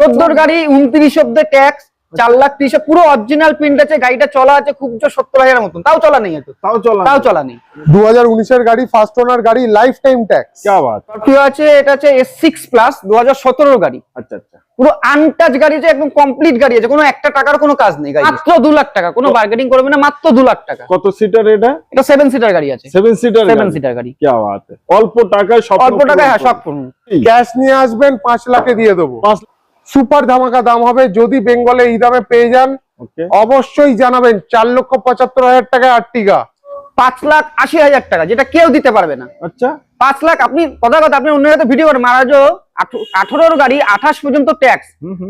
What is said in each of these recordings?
চোদ্দোর গাড়ি উনত্রিশ অব্দে ট্যাক্স চার লাখ তিরিশে পুরো অরিজিনাল প্রিন্ট আছে গাড়িটা চলা আছে খুব জোর সত্তর হাজার মতন। তাও চলা নেই তাও চলা তাও চলা নেই। দু হাজার উনিশের গাড়ি ফার্স্ট ওনার গাড়ি লাইফ টাইম ট্যাক্স স্করপিও আছে এটা আছে এস সিক্স প্লাস দু হাজার সতেরোর গাড়ি। আচ্ছা আচ্ছা। পুরো আনটাচ গাড়ি যে একদম কমপ্লিট গাড়ি আছে কোনো একটা টাকার কোনো কাজ নেই গাড়ি মাত্র দু লাখ টাকা কোনো বার্গেনিং করবে না মাত্র দু লাখ টাকা। কত সিটার এটা? এটা সেভেন সিটার গাড়ি আছে। সেভেন সিটার সেভেন সিটার গাড়ি। কি অল্প টাকায় অল্প টাকায় হ্যাঁ সব ক্যাশ নিয়ে আসবেন পাঁচ লাখে দিয়ে দেবো। পাঁচ সুপার ধামাকা দাম হবে। যদি বেঙ্গলে এই দামে পেয়ে যান অবশ্যই জানাবেন চার লক্ষ পঁচাত্তর হাজার টাকায় আটটিকা পাঁচ লাখ আশি হাজার টাকা যেটা কেউ দিতে পারবে না। আচ্ছা। পাঁচ লাখ আপনি কথা কথা আপনি অন্য জায়গাতে ভিডিও করেন মারাজো আঠারোর গাড়ি আঠাশ পর্যন্ত ট্যাক্স।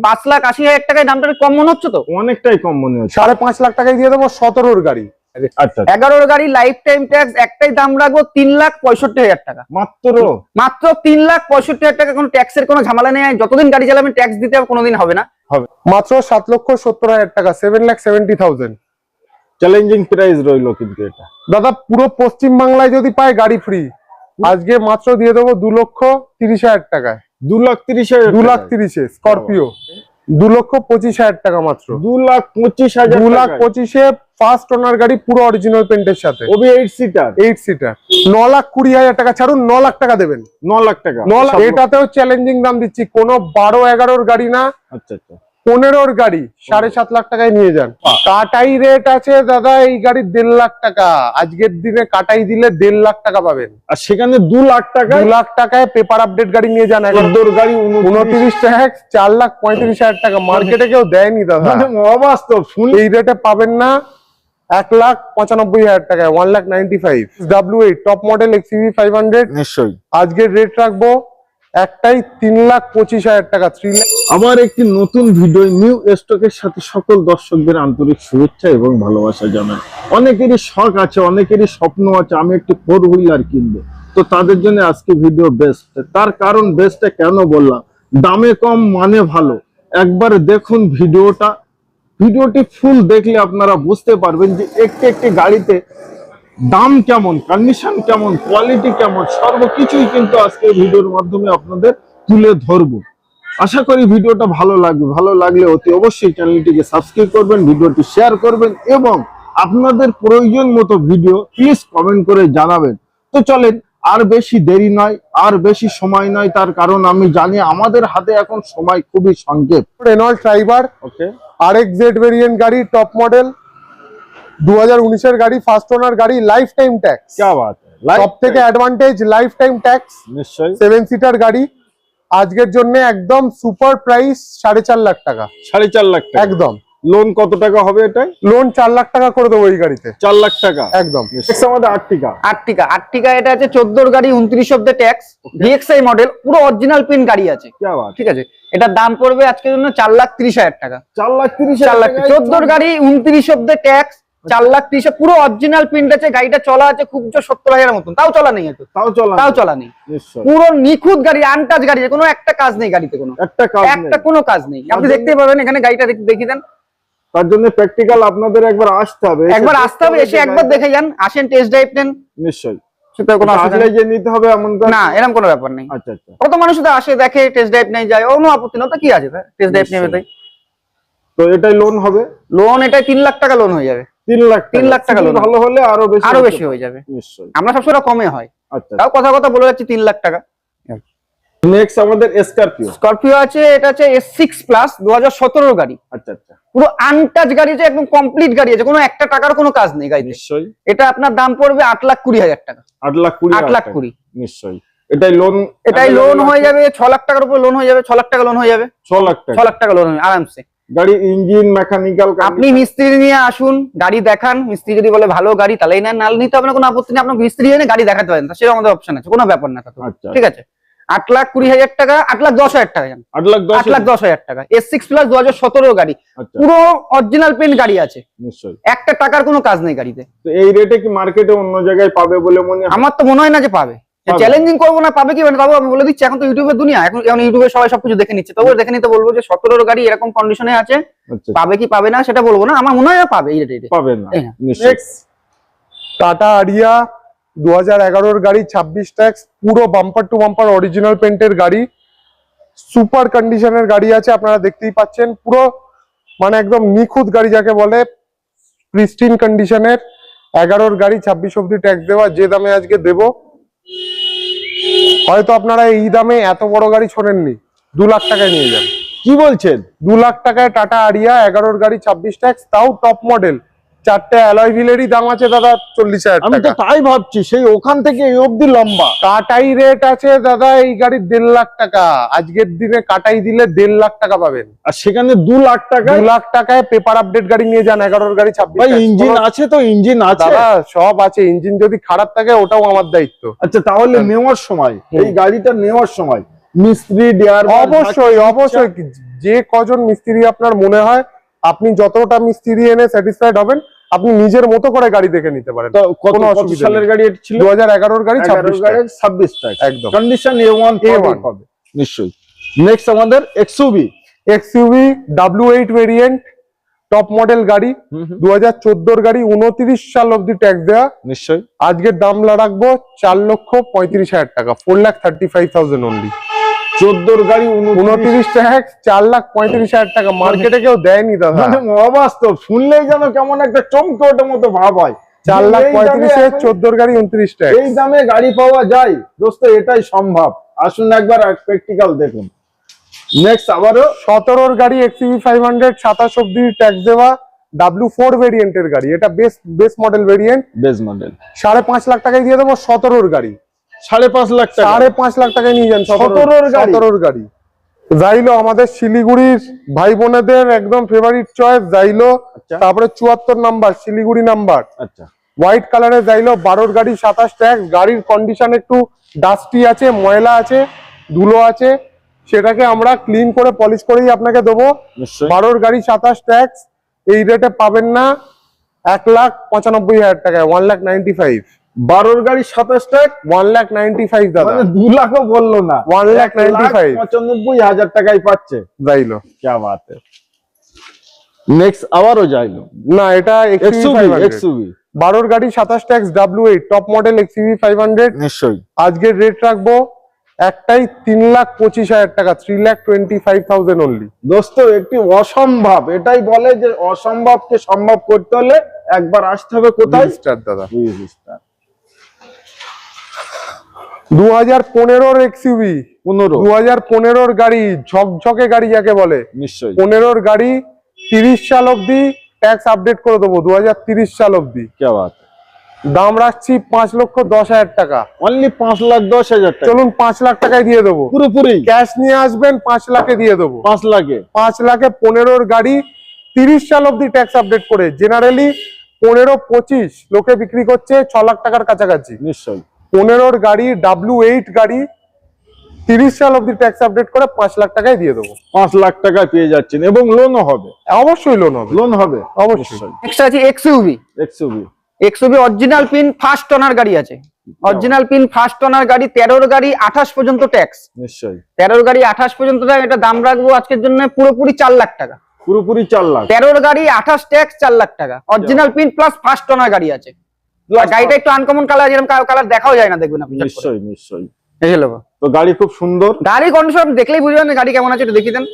পাঁচ লাখ আশি হাজার টাকায় দামটা কম মনে হচ্ছে তো? অনেকটাই কম মনে হচ্ছে। সাড়ে পাঁচ লাখ টাকায় দিয়ে দেবো সতেরোর গাড়ি। এগারোর গাড়ি লাইফ টাইম ট্যাক্স একটাই দাম রাখব তিন লাখ পঁয়ষট্টি হাজার টাকা। মাত্র? মাত্র তিন লাখ পঁয়ষট্টি হাজার টাকা কোনো ট্যাক্সের কোনো ঝামেলা নেই। যতদিন গাড়ি চালাবেন ট্যাক্স দিতে হবে কোনোদিন হবে না। হবে। মাত্র সাত লক্ষ সত্তর হাজার টাকা seven lakh seventy thousand challenging price রইল কিন্তু এটা। দাদা পুরো পশ্চিম বাংলায় যদি পায় গাড়ি ফ্রি আজকে মাত্র দিয়ে দেবো দু লক্ষ তিরিশ হাজার টাকায়। দু লাখ তিরিশ হাজার দু লাখ। তিরিশে স্করপিও দু লক্ষ পঁচিশ হাজার টাকা মাত্র। দু লাখ পঁচিশ হাজার দু লাখ পঁচিশে ফার্স্ট ওনার গাড়ি পুরো অরিজিনাল পেন্টের সাথে। ওবি এইট সিটার এইট সিটার ন লাখ কুড়ি হাজার টাকা ছাড়ুন ন লাখ টাকা দেবেন। ন লাখ টাকা। ন লাখ এটাতেও চ্যালেঞ্জিং দাম দিচ্ছি কোনো বারো এগারোর গাড়ি না। আচ্ছা আচ্ছা। পনেরোর গাড়ি সাড়ে সাত লাখ টাকায় নিয়ে যান। কাটাই রেট আছে দাদা এই গাড়ির দেড় লাখ টাকা। আজকের দিনে কাটাই দিলে দেড় লাখ টাকা পাবেন। আর সেখানে দু লাখ টাকা দু লাখ টাকায় পেপার আপডেট গাড়ি নিয়ে যান এখন গাড়ি উনত্রিশ। ট্যাক্স চার লাখ পঁয়ত্রিশ হাজার টাকা। মার্কেটে কেউ দেয়নি দাদা। মানে অবাস্তব এই রেটে পাবেন না। এক লাখ পঁচানব্বই হাজার টাকায় one lakh ninety five W eight top model XUV five hundred নিশ্চয়ই। আজকের রেট রাখব একটাই তিন লাখ পঁচিশ হাজার টাকা থ্রি লাখ আমার একটি নতুন ভিডিও নিউ স্টকের সাথে সকল দর্শকদের আন্তরিক শুভেচ্ছা এবং ভালোবাসা জানাই। অনেকেরই শখ আছে অনেকেরই স্বপ্ন আছে আমি একটি ফোর হুইলার কিনবো। তো তাদের জন্য আজকে ভিডিও বেস্ট তার কারণ বেস্টটা কেন বললাম? দামে কম মানে ভালো। একবার দেখুন ভিডিওটা ভিডিওটি ফুল দেখলে আপনারা বুঝতে পারবেন যে একটি একটি গাড়িতে দাম কেমন কন্ডিশন কেমন কোয়ালিটি কেমন সর্বকিছুই কিন্তু আজকে ভিডিওর মাধ্যমে আপনাদের তুলে ধরবো। আশা করি ভিডিওটা ভালো লাগবে। ভালো লাগলে অতি অবশ্যই চ্যানেলটিকে সাবস্ক্রাইব করবেন ভিডিওটি শেয়ার করবেন এবং আপনাদের প্রয়োজন মতো ভিডিও প্লিজ কমেন্ট করে জানাবেন। তো চলেন আর বেশি দেরি নয় আর বেশি সময় নয় তার কারণ আমি জানি আমাদের হাতে এখন সময় খুবই সংক্ষেপ। রেনল্ড ট্রাইবার ওকে আর এক্স জেড ভেরিয়েন্ট গাড়ি টপ মডেল দু হাজার উনিশের গাড়ি ফার্স্ট ওনার গাড়ি লাইফ টাইম ট্যাক্স সব থেকে অ্যাডভান্টেজ লাইফ টাইম ট্যাক্স নিশ্চয়ই। সেভেন সিটার গাড়ি আজকের জন্য একদম সুপার প্রাইস সাড়ে চার লাখ টাকা। সাড়ে চার লাখ একদম। লোন কত টাকা হবে এটাই? লোন চার লাখ টাকা করে দেবো এই গাড়িতে। চার লাখ টাকা? একদম। আটটিকা। আর্টিকা আর্টিকা এটা আছে চোদ্দোর গাড়ি উনত্রিশ অব্দে ট্যাক্স ভিএক্সআই মডেল পুরো অরিজিনাল পিন গাড়ি আছে। ঠিক আছে? এটার দাম পড়বে আজকের জন্য চার লাখ ত্রিশ হাজার টাকা। চার লাখ ত্রিশ চার লাখ চোদ্দোর গাড়ি উনত্রিশ অব্দে ট্যাক্স চার লাখ ত্রিশ পুরো অরিজিনাল প্রিন্ট আছে গাড়িটা চলা আছে খুব জোর সত্তর হাজার মতন। তাও চলা নেই তাও চলা তাও চলা নেই। পুরো নিখুঁত গাড়ি আনটাচ গাড়ি কোনো একটা কাজ নেই গাড়িতে কোনো। একটা একটা কোনো কাজ নেই। আপনি দেখতে পাবেন এখানে গাড়িটা দেখি দেন। তার জন্য প্র্যাকটিক্যাল আপনাদের একবার আসতে হবে একবার আসতে হবে এসে একবার দেখে যান আসেন টেস্ট ড্রাইভ নেন। নিশ্চয়ই। সেটা কোনো আসলে যে নিতে হবে এমন না এরকম কোনো ব্যাপার নেই। আচ্ছা আচ্ছা। কত মানুষ তো আসে দেখে টেস্ট ড্রাইভ নেই যায় কোনো আপত্তি না তো কি আছে? টেস্ট ড্রাইভ নেবে তাই তো এটাই লোন হবে? লোন এটা লাখ টাকা লোন হয়ে যাবে। লাখ লাখ টাকা loan। ভালো হলে আরও বেশি আরও বেশি হয়ে যাবে। নিশ্চয়ই। আমরা সবসময় কমে হয়। আচ্ছা। তাও কথা কথা বলে যাচ্ছি তিন লাখ টাকা। নেক্সট আমাদের স্করপিও স্করপিও আছে এটা আছে এস সিক্স প্লাস দু হাজার সতেরোর গাড়ি। আচ্ছা আচ্ছা। পুরো আনটাচ গাড়ি আছে একদম কমপ্লিট গাড়ি আছে কোনো একটা টাকার কোনো কাজ নেই গাড়িতে। নিশ্চয়ই। এটা আপনার দাম পড়বে আট লাখ কুড়ি হাজার টাকা। আট লাখ কুড়ি আট হাজার লাখ টাকা। কুড়ি। নিশ্চয়ই। এটাই লোন এটাই লোন হয়ে যাবে ছ লাখ টাকার উপর লোন হয়ে যাবে ছ লাখ টাকা লোন হয়ে যাবে। ছ লাখ ছ টাকা লাখ টাকা লোন হবে আরামসে। গাড়ি ইঞ্জিন মেকানিক্যাল আপনি মিস্ত্রি নিয়ে আসুন গাড়ি দেখান। মিস্ত্রি যদি বলে ভালো গাড়ি তাহলেই না নাল নিতে আপনার কোনো আপত্তি নেই। আপনার মিস্ত্রি এনে গাড়ি দেখাতে পারেন সেটা আমাদের অপশন আছে কোনো ব্যাপার না। আচ্ছা। ঠিক আছে? আট লাখ কুড়ি হাজার টাকা আট লাখ দশ হাজার টাকা আট লাখ আট লাখ দশ হাজার টাকা। এস সিক্স প্লাস দু হাজার সতেরো গাড়ি। আচ্ছা। পুরো অরিজিনাল পেন্ট গাড়ি আছে। নিশ্চয়ই। একটা টাকার কোনো কাজ নেই গাড়িতে। তো এই রেটে কি মার্কেটে অন্য জায়গায় পাবে বলে মনে হয়? আমার তো মনে হয় না যে পাবে। চ্যালেঞ্জিং করব না পাবে কি? মানে তবু আমি বলে দিচ্ছি এখন তো ইউটিউবের দুনিয়া। এখন এখন ইউটিউবে সবাই সবকিছু দেখে নিচ্ছে। তবু দেখে নিতে বলব যে সতেরোর গাড়ি এরকম কন্ডিশনে আছে। আচ্ছা। পাবে কি পাবে না সেটা বলব না। আমার মনে হয় পাবে এই রেটে পাবে না। টাটা আরিয়া দু হাজার এগারোর গাড়ি ছাব্বিশ ট্যাক্স পুরো বাম্পার টু বাম্পার অরিজিনাল পেন্টের গাড়ি। সুপার কন্ডিশনের গাড়ি আছে আপনারা দেখতেই পাচ্ছেন। পুরো মানে একদম নিখুঁত গাড়ি যাকে বলে প্রিস্টিন কন্ডিশনের এগারোর গাড়ি ছাব্বিশ অব্দি ট্যাক্স দেওয়া যে দামে আজকে দেব। হয়তো আপনারা এই দামে এত বড় গাড়ি শোনেননি দু লাখ টাকায় নিয়ে যান। কি বলছেন? দু লাখ টাকায় টাটা আরিয়া এগারোর গাড়ি ছাব্বিশ ট্যাক্স তাও টপ মডেল চারটে অ্যালয় হুইলেরই দাম আছে দাদা চল্লিশ হাজার আমি তো তাই ভাবছি সেই ওখান থেকে এই অব্দি লম্বা। কাটাই রেট আছে দাদা এই গাড়ির দেড় লাখ টাকা। আজকের দিনে কাটাই দিলে দেড় লাখ টাকা পাবেন। আর সেখানে দু লাখ দু লাখ টাকায় পেপার আপডেট গাড়ি নিয়ে যান এগারোর গাড়ি ছাব্বিশ ইঞ্জিন আছে তো ইঞ্জিন আছে। দাদা সব আছে। ইঞ্জিন যদি খারাপ থাকে ওটাও আমার দায়িত্ব। আচ্ছা তাহলে নেওয়ার সময় এই গাড়িটা নেওয়ার সময় মিস্ত্রি ডেয়ার অবশ্যই অবশ্যই। যে কজন মিস্ত্রি আপনার মনে হয় আপনি যতটা মিস্ত্রি এনে স্যাটিসফাইড হবেন আপনি নিজের মতো করে গাড়ি দেখে নিতে পারেন। কোনো অসুবিধা সালের গাড়ি এটা ছিল? দু হাজার এগারোর গাড়ি ছাব্বিশ গাড়ির ছাব্বিশ টাকা একদম কন্ডিশন এ ওয়ান A1 হবে। নিশ্চয়ই। নেক্সট আমাদের XUV W eight variant top model গাড়ি দু হাজার চোদ্দোর গাড়ি উনত্রিশ সাল অব্দি ট্যাক্স দেওয়া নিশ্চয়ই। আজকের দাম রাখব চার লক্ষ পঁয়ত্রিশ হাজার টাকা four lakh thirty five thousand only চোদ্দোর গাড়ি উনত্রিশ। উনত্রিশ ট্যাক্স চার লাখ পঁয়ত্রিশ হাজার টাকা মার্কেটে কেউ দেয়নি দাদা। মানে অবাস্তব শুনলেই যেন কেমন একটা চমকে ওঠার মতো ভাব হয়। চার লাখ পঁয়ত্রিশে চোদ্দোর গাড়ি উনত্রিশ ট্যাক্স এই দামে গাড়ি পাওয়া যায়। দোস্ত এটাই সম্ভব। আসুন একবার প্র্যাকটিক্যাল দেখুন। নেক্সট আবারও। সতেরোর গাড়ি এক্সিভি ফাইভ হান্ড্রেড সাতাশ অব্দি ট্যাক্স দেওয়া ডাব্লিউ ফোর ভেরিয়েন্টের গাড়ি। এটা base base model variant base model সাড়ে পাঁচ লাখ টাকায় দিয়ে দেবো সতেরোর গাড়ি। সাড়ে পাঁচ লাখ টাকা। সাড়ে পাঁচ লাখ টাকায় নিয়ে যান 17 গাড়ি? সতেরোর গাড়ি। জাইলো আমাদের শিলিগুড়ির ভাই বোনেদের একদম ফেভারিট চয়েস জাইলো আচ্ছা। তারপরে চুয়াত্তর নাম্বার শিলিগুড়ি নাম্বার। আচ্ছা। হোয়াইট জাইলো বারোর গাড়ি সাতাশ ট্যাক্স গাড়ির কন্ডিশন একটু ডাস্টি আছে ময়লা আছে ধুলো আছে সেটাকে আমরা ক্লিন করে পলিশ করেই আপনাকে দেবো। বারোর গাড়ি সাতাশ ট্যাক্স এই রেটে পাবেন না এক লাখ পঁচানব্বই হাজার টাকায় ওয়ান লাখ নাইনটি ফাইভ বারোর গাড়ি সাতাশ টাকা ওয়ান লাখ ফাইভ দাদা। মানে দু বলল না। ওয়ান লাখ ফাইভ হাজার টাকায় পাচ্ছে। যাইলো। কে বাতে। নেক্সট আবারও না এটা বারোর গাড়ি সাতাশ tax W eight top model XUV five hundred নিশ্চয়ই। আজকের রেট রাখব একটাই তিন লাখ পঁচিশ হাজার টাকা three lakh twenty five thousand only দোস্ত একটি অসম্ভব। এটাই বলে যে অসম্ভবকে সম্ভব করতে হলে একবার আসতে হবে কোথায়? দাদা। দু হাজার পনেরোর এক্সইউবি পনেরো। দু হাজার পনেরোর গাড়ি ঝকঝকে গাড়ি যাকে বলে। নিশ্চয়ই। পনেরোর গাড়ি তিরিশ সাল অব্দি ট্যাক্স আপডেট করে দেবো দু তিরিশ সাল অব্দি দাম রাখছি পাঁচ লক্ষ দশ হাজার টাকা। অনলি পাঁচ লাখ দশ হাজার চলুন পাঁচ লাখ টাকায় দিয়ে দেবো। পুরোপুরি। ক্যাশ নিয়ে আসবেন পাঁচ লাখে দিয়ে দেবো। পাঁচ লাখে। পাঁচ লাখে পনেরোর গাড়ি তিরিশ সাল অব্দি ট্যাক্স আপডেট করে। জেনারেলি পনেরো পঁচিশ লোকে বিক্রি করছে ছ লাখ টাকার কাছাকাছি। নিশ্চয়ই। পনেরোর গাড়ি ডাব্লিউ এইট গাড়ি তিরিশ সাল অব্দি ট্যাক্স আপডেট করে পাঁচ লাখ টাকায় দিয়ে দেবো। পাঁচ লাখ টাকায় পেয়ে যাচ্ছেন এবং লোনও হবে। অবশ্যই লোন হবে। লোন হবে। অবশ্যই। নেক্সট আছে XUV XUV XUV original pin first owner গাড়ি আছে। অরিজিনাল পিন ফার্স্ট ওনার গাড়ি তেরোর গাড়ি আঠাশ পর্যন্ত ট্যাক্স নিশ্চয়ই। তেরোর গাড়ি আঠাশ পর্যন্ত এটা দাম রাখব আজকের জন্য পুরোপুরি চার লাখ টাকা। পুরোপুরি চার লাখ। তেরোর গাড়ি আঠাশ ট্যাক্স চার লাখ টাকা। Original pin plus first owner গাড়ি আছে। গাড়িটা একটু আনকমন কালার যেরকম কালার দেখাও যায় না দেখবেন আপনি। নিশ্চয়ই নিশ্চয়ই। তো গাড়ি খুব সুন্দর। গাড়ি কন্ডিশন দেখলেই বুঝবেন গাড়ি কেমন আছে একটু দেখিয়ে দেন।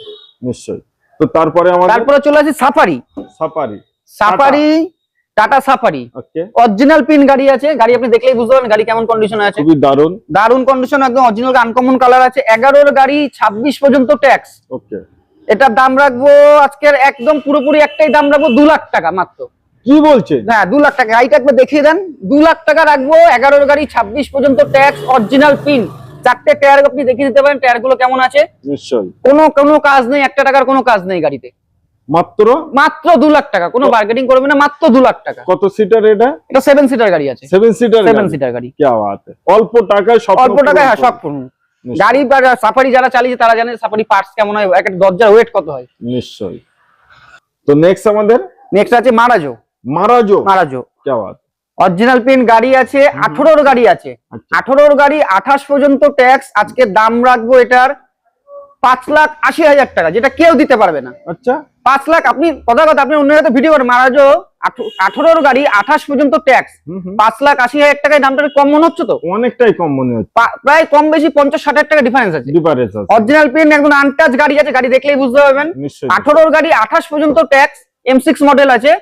নিশ্চয়ই। তো তারপরে আমাদের তারপরে চলে আসি Safari Safari Safari Tata Safari original pin গাড়ি আছে গাড়ি আপনি দেখলেই বুঝতে পারবেন গাড়ি কেমন কন্ডিশন আছে। খুবই দারুণ। দারুণ কন্ডিশন একদম অরিজিনাল আনকমন কালার আছে। এগারোর গাড়ি ছাব্বিশ পর্যন্ত ট্যাক্স ওকে এটার দাম রাখব আজকের একদম পুরোপুরি একটাই দাম রাখব দু লাখ টাকা মাত্র। কি বলছে না দু লাখ টাকা। গাড়িটা একবার দেখিয়ে দেন। দু লাখ টাকা রাখব এগারো গাড়ি ছাব্বিশ পর্যন্ত ট্যাক্স অরিজিনাল পিন চারটে টায়ার আপনি দেখিয়ে দিতে পারেন টায়ারগুলো কেমন আছে? নিশ্চয়ই। কোনো কোনো কাজ নেই একটা টাকার কোনো কাজ নেই গাড়িতে। মাত্র? মাত্র দু লাখ টাকা। কোনো বার্গেনিং করবে না মাত্র দু লাখ টাকা। কত সিটার এটা? এটা সেভেন সিটার গাড়ি আছে। সেভেন সিটার সেভেন সিটার গাড়ি। কে বাত। অল্প টাকায় সব অল্প টাকায় হ্যাঁ সব গাড়ি সাফারি যারা চালিয়েছে তারা জানে সাফারি পার্টস কেমন হয় একটা দরজার ওয়েট কত হয়। নিশ্চয়ই। তো নেক্সট আমাদের? নেক্সট আছে মারাজো। মারাজো। মারাজো। অরিজিনাল পেন গাড়ি আছে আঠারোর গাড়ি আছে। আচ্ছা। আঠারোর গাড়ি আঠাশ পর্যন্ত ট্যাক্স আজকে দাম রাখব এটার পাঁচ লাখ আশি হাজার টাকা যেটা কেউ দিতে পারবে না। আচ্ছা। পাঁচ লাখ আপনি কথা কথা আপনি অন্য জায়গায় ভিডিও করেন মারাজো আঠারোর গাড়ি আঠাশ পর্যন্ত ট্যাক্স পাঁচ লাখ আশি হাজার টাকায় দামটা কম মনে হচ্ছে তো? অনেকটাই কম মনে হচ্ছে। প্রায় কম বেশি পঞ্চাশ ষাট হাজার টাকা ডিফারেন্স আছে। ডিফারেন্স আছে। অরিজিনাল পেন একদম আনটাচ গাড়ি আছে গাড়ি দেখলেই বুঝতে পারবেন। আঠারোর গাড়ি আঠাশ পর্যন্ত ট্যাক্স এম সিক্স মডেল আছে।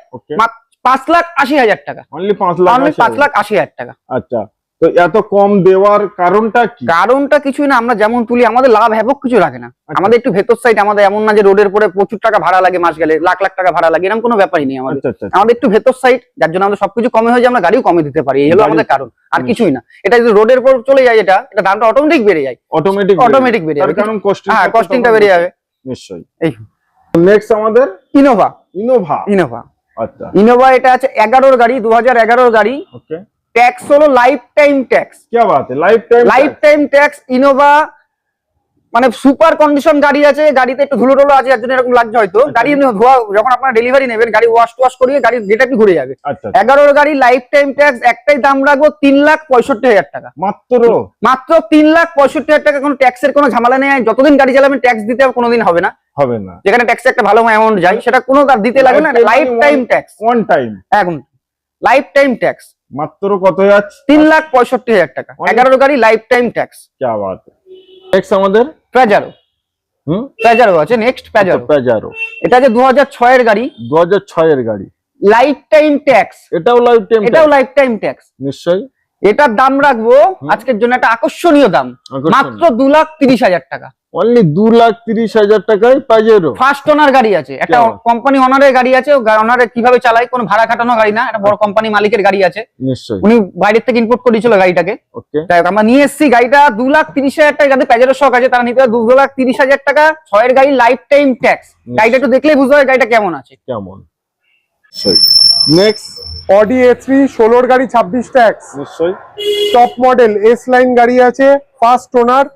পাঁচ লাখ আশি হাজার টাকা। অনলি পাঁচ লাখ আশি পাঁচ হাজার। লাখ আশি হাজার টাকা। আচ্ছা তো এত কম দেওয়ার কারণটা কি? কারণটা কিছুই না আমরা যেমন তুলি আমাদের লাভ হ্যাবক কিছু লাগে না। আচ্ছা। আমাদের একটু ভেতর সাইড আমাদের এমন না যে রোডের পরে প্রচুর টাকা ভাড়া লাগে মাস গেলে লাখ লাখ টাকা ভাড়া লাগে এরকম কোনো ব্যাপারই নেই আমাদের। আচ্ছা আচ্ছা আমাদের একটু ভেতর সাইড যার জন্য আমাদের সবকিছু কমে হয়ে যায় আমরা গাড়িও কমে দিতে পারি। এই হলো আমাদের কারণ আর কিছুই না। এটা যদি রোডের উপর চলে যায় এটা এটা দামটা অটোমেটিক বেড়ে যায়। অটোমেটিক অটোমেটিক বেড়ে যাবে। কারণ কস্টিং হ্যাঁ কস্টিংটা বেড়ে যাবে। নিশ্চয়ই। এই। নেক্সট আমাদের? ইনোভা ইনোভা ইনোভা আচ্ছা। ইনোভা এটা আছে এগারোর গাড়ি দু হাজার এগারোর গাড়ি। ট্যাক্স হলো life time tax life time life time tax Innova মানে সুপার কন্ডিশন গাড়ি আছে গাড়িতে একটু ধুলো টুলো আছে একজন এরকম লাগছে হয়তো। আচ্ছা। গাড়ি ধোয়া যখন আপনারা ডেলিভারি নেবেন গাড়ি ওয়াশ টোয়াশ করিয়ে গাড়ি গেট ঘুরে যাবে। আচ্ছা, আচ্ছা। এগারোর গাড়ি লাইফ টাইম ট্যাক্স একটাই দাম রাখব তিন লাখ পঁয়ষট্টি হাজার টাকা। মাত্র? মাত্র তিন লাখ পঁয়ষট্টি হাজার টাকা কোনো ট্যাক্সের কোনো ঝামেলা নেই। যতদিন গাড়ি চালাবেন ট্যাক্স দিতে হবে কোনোদিন হবে না। হবে না। যেখানে ট্যাক্সে একটা ভালো অ্যামাউন্ট যায় সেটা কোনো দিতে লাগে না life time tax one time এখন লাইফ টাইম ট্যাক্স মাত্র কত যাচ্ছে? তিন লাখ পঁয়ষট্টি হাজার টাকা। এগারোর গাড়ি লাইফ টাইম ট্যাক্স নেক্সট আমাদের? প্যাজারো হুম? প্যাজারো আছে নেক্সট প্যাজারো প্যাজারো এটা আছে দু হাজার ছয়ের গাড়ি? দু হাজার ছয়ের গাড়ি। লাইফ টাইম ট্যাক্স এটাও লাইফ টাইম এটাও লাইফ টাইম ট্যাক্স নিশ্চয়ই। এটার দাম রাখব আজকের জন্য একটা আকর্ষণীয় দাম। মাত্র দু লাখ তিরিশ হাজার টাকা। অনলি দু লাখ তিরিশ হাজার টাকায় ফার্স্ট ওনার গাড়ি আছে। একটা? কোম্পানি ওনারের গাড়ি আছে ওনারে কীভাবে চালায় কোনো ভাড়া খাটানো গাড়ি না একটা বড় কোম্পানি মালিকের গাড়ি আছে। উনি বাইরের থেকে ইম্পোর্ট করেছিল গাড়িটাকে। আমরা নিয়ে এসেছি গাড়িটা। দু লাখ তিরিশ হাজার টাকা যাদের প্যাজেরো শখ আছে তারা নিতে পারে দু লাখ তিরিশ হাজার টাকা। ছয়ের গাড়ি লাইফ টাইম ট্যাক্স গাড়িটা একটু দেখলেই বুঝতে হবে গাড়িটা কেমন আছে। কেমন? নেক্সট অডি এ থ্রি ষোলোর গাড়ি ছাব্বিশ ট্যাক্স। নিশ্চয়ই। টপ মডেল এস লাইন গাড়ি আছে ফার্স্ট ওনার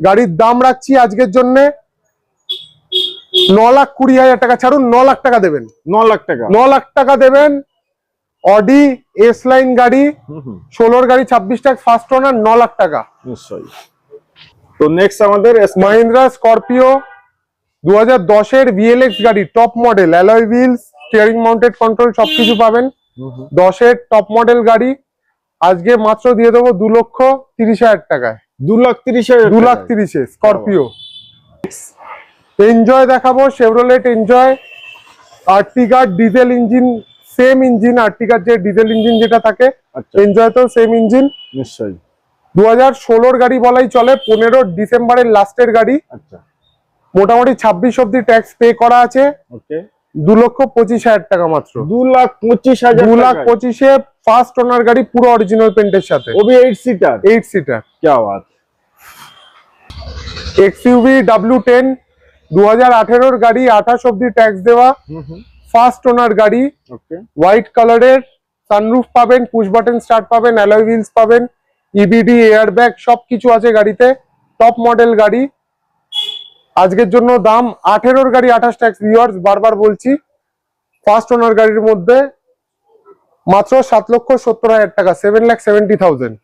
গাড়ির দাম রাখছি আজকের জন্য ন লাখ কুড়ি হাজার টাকা। ছাড়ুন ন লাখ টাকা দেবেন। ন লাখ টাকা। ন লাখ টাকা দেবেন অডি এস লাইন গাড়ি ষোলোর গাড়ি ছাব্বিশ ট্যাক্স ফার্স্ট ওনার ন লাখ টাকা। নিশ্চয়ই। তো নেক্সট আমাদের মাহিন্দ্রা স্করপিও দু হাজার দশের ভিএলএক্স গাড়ি top model alloy wheels steering mounted control সবকিছু পাবেন। দশের টপ মডেল গাড়ি। আজকে মাত্র দিয়ে দেবো দু লক্ষ তিরিশ হাজার টাকায়। দু লাখ তিরিশ হাজার দু লাখ তিরিশে স্করপিও এনজয় দেখাবো শেভরোলেট এনজয় আর্টিকার ডিজেল ইঞ্জিন সেম ইঞ্জিন আর্টিকার যে ডিজেল ইঞ্জিন যেটা থাকে আচ্ছা। এনজয় তো সেম ইঞ্জিন নিশ্চয়ই। দু হাজার ষোলোর গাড়ি বলাই চলে পনেরো ডিসেম্বরের লাস্টের গাড়ি। আচ্ছা। মোটামুটি ছাব্বিশ অব্দি ট্যাক্স পে করা আছে। ওকে দু লক্ষ পঁচিশ হাজার টাকা মাত্র। দু লাখ পঁচিশ হাজার দু লাখ পঁচিশে ফার্স্ট ওনার গাড়ি পুরো অরিজিনাল পেন্টের সাথে। এইট এইট ডাব্লিউ টেন দু হাজার গাড়ি আঠাশ অব্দি ট্যাক্স দেওয়া। ফার্স্ট ওনার গাড়ি। হোয়াইট কালারের সানরুফ পাবেন পুশ বাটন স্টার্ট পাবেন অ্যালয় পাবেন ইবিডি সবকিছু আছে গাড়িতে। টপ মডেল গাড়ি। আজকের জন্য দাম আঠেরোর গাড়ি আঠাশ ট্যাক্স ভিওয়ার্স বারবার বলছি। ফার্স্ট ওনার গাড়ির মধ্যে মাত্র সাত লক্ষ সত্তর হাজার টাকা seven lakh seventy thousand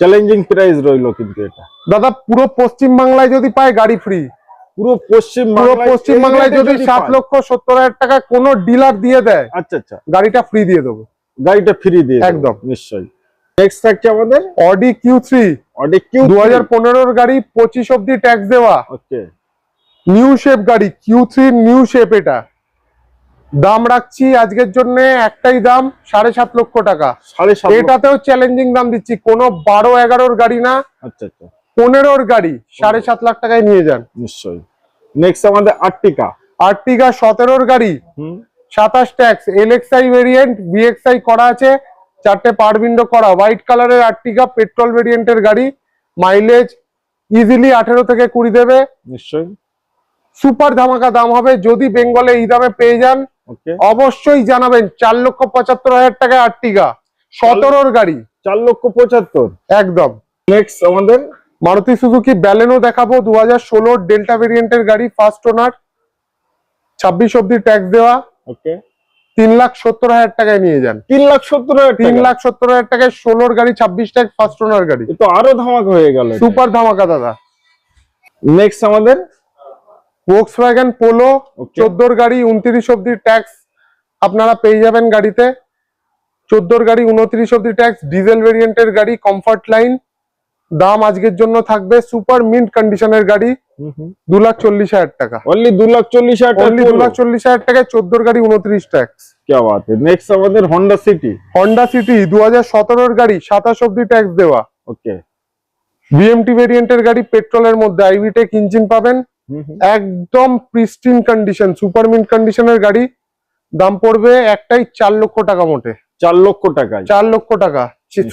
challenging price রইল কিন্তু এটা। দাদা পুরো পশ্চিম বাংলায় যদি পায় গাড়ি ফ্রি পুরো পশ্চিম পুরো পশ্চিম বাংলায় যদি সাত লক্ষ সত্তর হাজার টাকা কোনো ডিলার দিয়ে দেয় আচ্ছা আচ্ছা। গাড়িটা ফ্রি দিয়ে দেবো। গাড়িটা ফ্রি দিয়ে একদম। নিশ্চয়ই। নেক্সট থাকছে আমাদের Audi Q three Audi Q দু হাজার পনেরোর গাড়ি পঁচিশ অব্দি ট্যাক্স দেওয়া। ওকে নিউ শেপ গাড়ি কিউ থ্রি নিউ শেপ এটা। দাম রাখছি আজকের জন্য একটাই দাম সাড়ে সাত লক্ষ টাকা। এটাতেও চ্যালেঞ্জিং দাম দিচ্ছি কোনো বারো এগারোর গাড়ি না আচ্ছা আচ্ছা। পনেরোর গাড়ি সাড়ে সাত লাখ টাকায় নিয়ে যান। নিশ্চয়ই। নেক্সট আমাদের আর্টিকা। আর্টিকা সতেরোর গাড়ি হুম। সাতাশ ট্যাক্স এলএক্সআই ভেরিয়েন্ট বিএক্সআই করা আছে চারটে পার উইন্ডো করা। হোয়াইট কালারের আর্টিকা পেট্রোল ভেরিয়েন্টের গাড়ি মাইলেজ ইজিলি আঠেরো থেকে কুড়ি দেবে। নিশ্চয়ই। সুপার ধামাকা দাম হবে। যদি বেঙ্গলে এই দামে পেয়ে যান অবশ্যই জানাবেন চার লক্ষ পঁচাত্তর হাজার টাকায় আর্টিকা সতেরোর গাড়ি। চার লক্ষ পঁচাত্তর। একদম। নেক্সট আমাদের? মারুতি সুজুকি ব্যালেনো দেখাবো। দু হাজার ষোলোর ডেল্টা ভেরিয়েন্টের গাড়ি ফার্স্ট ওনার ছাব্বিশ অব্দি ট্যাক্স দেওয়া। ওকে। তিন লাখ সত্তর হাজার টাকায় নিয়ে যান। তিন লাখ সত্তর হাজার তিন লাখ সত্তর হাজার টাকায় ষোলোর গাড়ি ছাব্বিশ ট্যাক্স ফার্স্ট ওনার গাড়ি। তো আরও ধামাকা হয়ে গেল সুপার ধামাকা দাদা। নেক্সট আমাদের? ভোক্স ভ্যাগন পোলো Okay. চোদ্দোর গাড়ি উনত্রিশ অব্দি ট্যাক্স আপনারা পেয়ে যাবেন গাড়িতে চোদ্দোর গাড়ি উনত্রিশ অব্দি ট্যাক্স ডিজেল ভেরিয়েন্টের গাড়ি কমফর্ট লাইন দাম আজকের জন্য থাকবে সুপার মিন্ট কন্ডিশনের গাড়ি দু লাখ চল্লিশ হাজার টাকা অনলি দু লাখ চল্লিশ হাজার টাকা অনলি দু লাখ চল্লিশ হাজার টাকায় চোদ্দোর গাড়ি উনত্রিশ ট্যাক্স क्या बात है नेक्स्ट আমাদের হোন্ডা সিটি হন্ডা সিটি দু হাজার সতেরোর গাড়ি সাতাশ অব্দি ট্যাক্স দেওয়া ওকে বিএমটি ভেরিয়েন্টের গাড়ি পেট্রোলের মধ্যে আইভিটেক ইঞ্জিন পাবেন একদম প্রিস্টিন কন্ডিশন সুপার মিন্ট কন্ডিশনের গাড়ি দাম পড়বে একটাই চার লক্ষ টাকা মোটে। চার লক্ষ টাকা চার লক্ষ টাকা।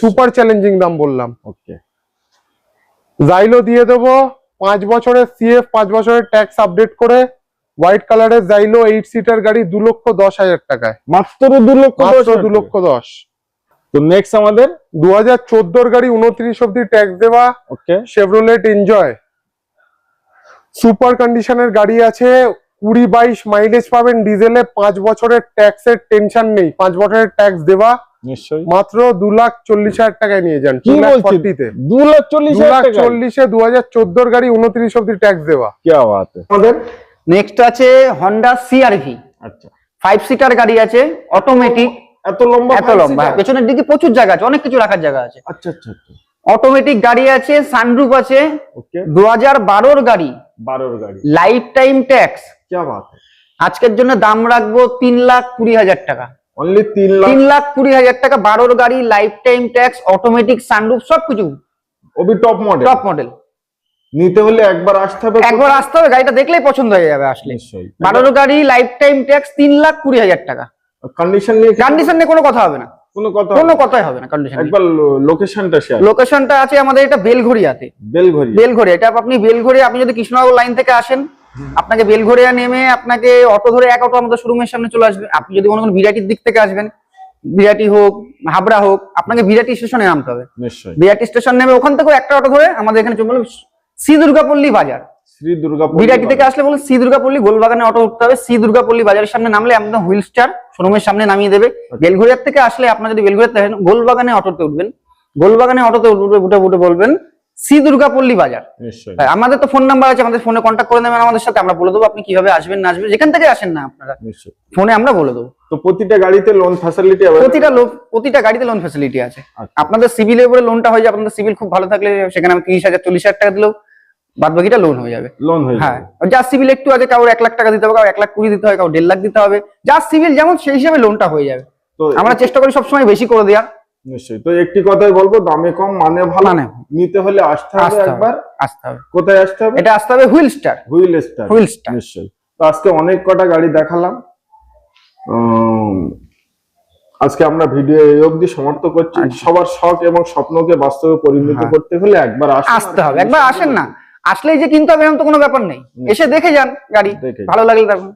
সুপার চ্যালেঞ্জিং দাম বললাম। ওকে। জাইলো দিয়ে দেবো পাঁচ বছরের সিএফ পাঁচ বছরের ট্যাক্স আপডেট করে হোয়াইট কালারের জাইলো এইট সিটার গাড়ি দু লক্ষ দশ হাজার টাকায়। মাত্র দু লক্ষ দশ দু লক্ষ দশ। তো নেক্সট আমাদের? দু হাজার চোদ্দোর গাড়ি উনত্রিশ অব্দি ট্যাক্স দেওয়া। ওকে। শেভরোলেট এনজয় সুপার কন্ডিশনের গাড়ি আছে কুড়ি বাইশ মাইলেজ পাবেন ডিজেলে পাঁচ বছরের ট্যাক্সের টেনশন নেই পাঁচ বছরের ট্যাক্স দেওয়া। মাত্র দু লাখ চল্লিশ হাজার টাকায় নিয়ে যান টু লাখ ফর্টিতে দু লাখ চল্লিশ লাখ চল্লিশে দু হাজার চোদ্দোর গাড়ি উনত্রিশ অব্দি ট্যাক্স দেওয়া। আমাদের নেক্সট আছে হন্ডা সিআরভি আচ্ছা। ফাইভ সিটার গাড়ি আছে অটোমেটিক এত লম্বা এত লম্বা। পেছনের দিকে প্রচুর জায়গা আছে অনেক কিছু রাখার জায়গা আছে। আচ্ছা আচ্ছা, আচ্ছা। অটোমেটিক গাড়ি আছে সানরুফ আছে। দু হাজার বারোর গাড়ি বারোর গাড়ি। লাইফ টাইম ট্যাক্স কে বাত আজকের জন্য দাম রাখব তিন লাখ কুড়ি হাজার টাকা। অনলি তিন লাখ। তিন লাখ কুড়ি হাজার টাকা বারোর গাড়ি life time tax automatic sunroof সবকিছু ওবি টপ মডেল টপ মডেল নিতে হলে একবার আসতে হবে। একবার আসতে হবে গাড়িটা দেখলেই পছন্দ হয়ে যাবে আসলে। বারোর গাড়ি লাইফ টাইম ট্যাক্স তিন লাখ কুড়ি হাজার টাকা। কন্ডিশন নিয়ে কন্ডিশন নিয়ে কোনো কথা হবে না। কোনো কথা কোনো হবে না? কথাই হবে না কন্ডিশন একবার লোকেশনটা শেয়ার লোকেশনটা আছে আমাদের এটা বেলঘড়িয়াতে। বেলঘড়ি বেলঘড়িয়া এটা আপনি বেলঘড়িয়া আপনি যদি কৃষ্ণনগর লাইন থেকে আসেন আপনাকে বেলঘড়িয়া নেমে আপনাকে অটো ধরে এক অটো আমাদের শোরুমের সামনে চলে আসবে। আপনি যদি করেন বিরাটির দিক থেকে আসবেন বিরাটি হোক হাবড়া হোক আপনাকে বিরাটি স্টেশনে নামতে হবে। বিরাটি স্টেশন নেমে ওখান থেকে একটা অটো ধরে আমাদের এখানে চলে শ্রী দুর্গাপল্লী বাজার। শ্রী দুর্গাপুর বিরাটি থেকে আসলে বলে শ্রী দুর্গাপল্লী গোলবাগানে অটো উঠতে হবে। শ্রী দুর্গাপল্লী বাজারের সামনে নামলে আপনার হুইল স্টার। শোরুমের সামনে নামিয়ে দেবে। বেলঘরিয়ার থেকে আসলে আপনার যদি বেলঘরিয়াতে আসেন গোলবাগানে অটোতে উঠবেন। গোলবাগানে অটোতে উঠবে উঠে উঠে বলবেন শ্রী দুর্গাপল্লী বাজার। হ্যাঁ, আমাদের তো ফোন নাম্বার আছে আমাদের ফোনে কন্ট্যাক্ট করে নেবেন আমাদের সাথে। আমরা বলে দেবো আপনি কীভাবে আসবেন না আসবেন। যেখান থেকে আসেন না আপনারা ফোনে আমরা বলে দেবো। তো প্রতিটা গাড়িতে লোন ফ্যাসিলিটি প্রতিটা প্রতিটা গাড়িতে লোন ফ্যাসিলিটি আছে। আচ্ছা। আপনাদের সিভিলের উপরে লোনটা হয়ে যাবে আপনাদের সিভিল খুব ভালো থাকলে সেখানে আমি তিরিশ হাজার চল্লিশ হাজার টাকা দিলেও বাদ বাকিটা লোন হয়ে যাবে। লোন হয়ে হ্যাঁ যার সিভিল একটু আছে কারোর এক লাখ টাকা দিতে হবে কারও এক লাখ কুড়ি দিতে হবে কারও দেড় লাখ দিতে হবে যার সিভিল যেমন সেই হিসাবে লোনটা হয়ে যাবে। তো আমরা চেষ্টা করি সবসময় বেশি করে দেওয়ার। নিশ্চয়ই। তো একটি কথাই বলব দামে কম মানে ভালো। মানে নিতে হলে আসতে হবে একবার। আসতে হবে। কোথায় আসতে হবে? এটা আসতে হবে Wheel Star. Wheel Star. Wheel Star. নিশ্চয়ই। তো আজকে অনেক কটা গাড়ি দেখালাম। আজকে আমরা ভিডিও এই অবধি সমাপ্ত করছি। সবার শখ এবং স্বপ্নকে বাস্তবে পরিণত হ্যাঁ। করতে হলে একবার আসতে হবে। একবার আসেন না। আসলেই যে কিনতে হবে এমন তো কোনো ব্যাপার নেই। এসে দেখে যান গাড়ি ভালো লাগলে তখন